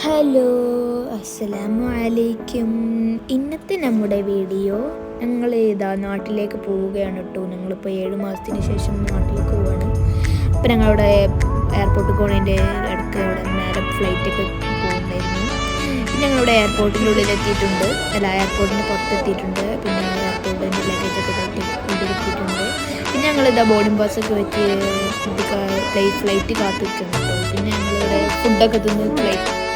Hello അസ്സലാമു അലൈക്കും. ഇന്നത്തെ നമ്മുടെ വീഡിയോ ഞങ്ങൾ ഏതാ നാട്ടിലേക്ക് പോവുകയാണ് കേട്ടോ ഞങ്ങളിപ്പോൾ ഏഴ് മാസത്തിന് ശേഷം നാട്ടിലേക്ക് പോവുകയാണ് അപ്പോൾ ഞങ്ങളവിടെ എയർപോർട്ടിൽ പോകുന്നതിന്റെ ഇടയ്ക്ക് അവിടെ നേരെ ഫ്ലൈറ്റൊക്കെ പോകുന്നുണ്ടായിരുന്നു പിന്നെ ഞങ്ങളിവിടെ എയർപോർട്ടിന്റെ ഉള്ളിൽ എത്തിയിട്ടുണ്ട്. അല്ല എയർപോർട്ടിന്റെ പുറത്തെത്തിയിട്ടുണ്ട്. പിന്നെ എയർപോർട്ടിന്റെ ലഗേജൊക്കെ ഉള്ളിലെത്തിയിട്ടുണ്ട് പിന്നെ ഞങ്ങളിതാ ബോർഡിംഗ് പാസ്സൊക്കെ വെച്ച് ഫ്ലൈറ്റ് കാത്തു പിന്നെ ഞങ്ങളിവിടെ ഫുഡൊക്കെ തിന്ന് ഫ്ലൈറ്റ്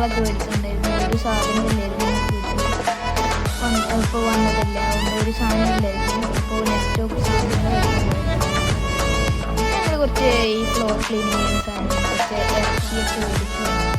സാധനങ്ങളൊക്കെ മേടിച്ചിട്ടുണ്ടായിരുന്നു ഒരു സാധനം ഇല്ലായിരുന്നു ഇപ്പോൾ വന്നതല്ല. ഒരു സാധനം ഇല്ലായിരുന്നു. ഇപ്പോൾ ലാപ്ടോപ്പ് സാധനങ്ങൾ ഞങ്ങൾ കുറച്ച് ഈ ഫ്ലോർ ക്ലീനിങ് ചെയ്യുന്ന സാധനങ്ങൾ കുറച്ച് ഇറച്ചിയൊക്കെ മേടിച്ചു.